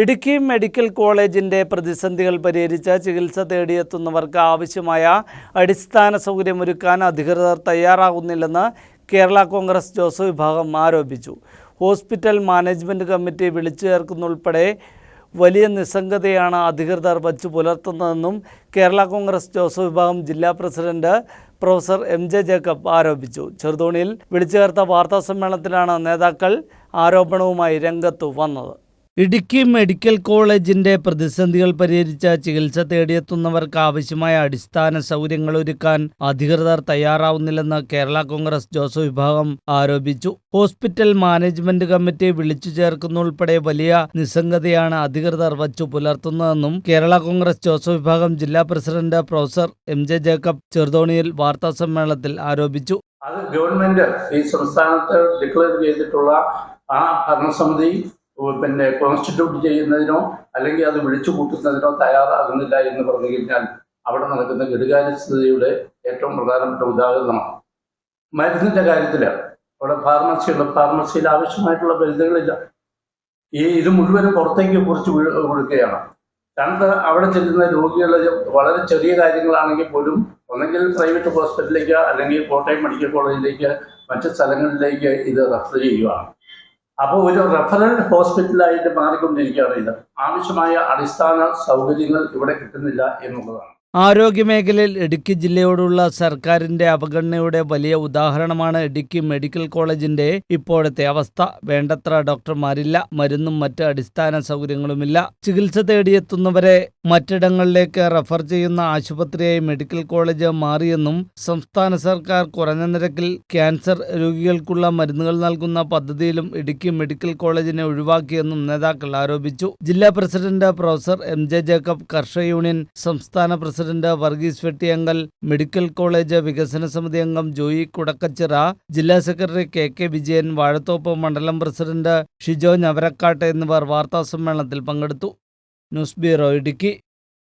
Idukki medical കോളേജിന്റെ പ്രതിസന്ധികൾ പരിഹരിച്ച് ചികിത്സ തേടിയെത്തുന്നവർക്ക് ആവശ്യമായ അടിസ്ഥാന സൗകര്യമൊരുക്കാൻ അധികൃതർ തയ്യാറാകുന്നില്ലെന്ന് കേരള കോൺഗ്രസ് ജോസഫ് വിഭാഗം ആരോപിച്ചു. ഹോസ്പിറ്റൽ മാനേജ്മെന്റ് കമ്മിറ്റി വിളിച്ചു ചേർക്കുന്നുൾപ്പെടെ വലിയ നിസ്സംഗതയാണ് അധികൃതർ വച്ചു പുലർത്തുന്നതെന്നും കേരള കോൺഗ്രസ് ജോസഫ് വിഭാഗം ജില്ലാ president professor M J Jacob ആരോപിച്ചു. ചെറുതോണിയിൽ വിളിച്ചു ചേർത്ത വാർത്താ സമ്മേളനത്തിലാണ് നേതാക്കൾ ആരോപണവുമായി രംഗത്തു വന്നത്. ഇടുക്കി മെഡിക്കൽ കോളേജിന്റെ പ്രതിസന്ധികൾ പരിഹരിച്ച ചികിത്സ തേടിയെത്തുന്നവർക്ക് ആവശ്യമായ അടിസ്ഥാന സൗകര്യങ്ങൾ ഒരുക്കാൻ അധികൃതർ തയ്യാറാവുന്നില്ലെന്ന് കേരള കോൺഗ്രസ് ജോസഫ് വിഭാഗം ആരോപിച്ചു. ഹോസ്പിറ്റൽ മാനേജ്മെന്റ് കമ്മിറ്റി വിളിച്ചു ചേർക്കുന്നുൾപ്പെടെ വലിയ നിസ്സംഗതയാണ് അധികൃതർ വച്ചു പുലർത്തുന്നതെന്നും കേരള കോൺഗ്രസ് ജോസഫ് വിഭാഗം ജില്ലാ president professor M J Jacob ചെറുതോണിയിൽ വാർത്താ സമ്മേളനത്തിൽ ആരോപിച്ചു. അത് ഗവൺമെന്റ് ഈ സംസ്ഥാനത്ത് ഡിക്ലെയർ ചെയ്തിട്ടുള്ള ആ ഭരണസമിതി പിന്നെ കോൺസ്റ്റിറ്റ്യൂട്ട് ചെയ്യുന്നതിനോ അല്ലെങ്കിൽ അത് വിളിച്ചു കൂട്ടുന്നതിനോ തയ്യാറാകുന്നില്ല എന്ന് പറഞ്ഞു കഴിഞ്ഞാൽ അവിടെ നടക്കുന്ന കെടുകാര്യസ്ഥതയുടെ ഏറ്റവും പ്രധാനപ്പെട്ട ഉദാഹരണമാണ് മരുന്നിന്റെ കാര്യത്തിൽ അവിടെ ഫാർമസിയുള്ള ഫാർമസിയിൽ ആവശ്യമായിട്ടുള്ള മരുന്നുകളില്ല. ഈ ഇത് മുഴുവനും പുറത്തേക്ക് കുറച്ച് കൊടുക്കുകയാണ്. കാരണം അവിടെ ചെല്ലുന്ന രോഗികൾ വളരെ ചെറിയ കാര്യങ്ങളാണെങ്കിൽ പോലും ഒന്നെങ്കിൽ പ്രൈവറ്റ് ഹോസ്പിറ്റലിലേക്ക് അല്ലെങ്കിൽ കോട്ടയം മെഡിക്കൽ കോളേജിലേക്ക് മറ്റ് സ്ഥലങ്ങളിലേക്ക് ഇത് റെഫർ ചെയ്യുകയാണ് അപ്പോൾ ഒരു റെഫറൽ ഹോസ്പിറ്റലായിട്ട് മാറിക്കൊണ്ടിരിക്കുകയാണ് ഇത്. ആവശ്യമായ അടിസ്ഥാന സൗകര്യങ്ങൾ ഇവിടെ കിട്ടുന്നില്ല എന്നുള്ളതാണ്. ആരോഗ്യമേഖലയിൽ ഇടുക്കി ജില്ലയോടുള്ള സർക്കാരിന്റെ അവഗണനയുടെ വലിയ ഉദാഹരണമാണ് ഇടുക്കി മെഡിക്കൽ കോളേജിന്റെ ഇപ്പോഴത്തെ അവസ്ഥ. വേണ്ടത്ര ഡോക്ടർമാരില്ല മരുന്നും മറ്റ് അടിസ്ഥാന സൗകര്യങ്ങളുമില്ല. ചികിത്സ തേടിയെത്തുന്നവരെ മറ്റിടങ്ങളിലേക്ക് റഫർ ചെയ്യുന്ന ആശുപത്രിയായി മെഡിക്കൽ കോളേജ് മാറിയെന്നും സംസ്ഥാന സർക്കാർ കുറഞ്ഞ നിരക്കിൽ ക്യാൻസർ രോഗികൾക്കുള്ള മരുന്നുകൾ നൽകുന്ന പദ്ധതിയിലും ഇടുക്കി മെഡിക്കൽ കോളേജിനെ ഒഴിവാക്കിയെന്നും നേതാക്കൾ ആരോപിച്ചു. ജില്ലാ president professor M J Jacob കർഷക യൂണിയൻ സംസ്ഥാന president Varghese Vettiyankal medical college വികസന സമിതി അംഗം ജോയി കുടക്കച്ചിറ ജില്ലാ secretary K K Vijayan Vazhathoppu മണ്ഡലം പ്രസിഡന്റ് ഷിജോ ഞവരക്കാട്ട് എന്നിവർ വാർത്താസമ്മേളനത്തിൽ പങ്കെടുത്തു. News bureau Idukki.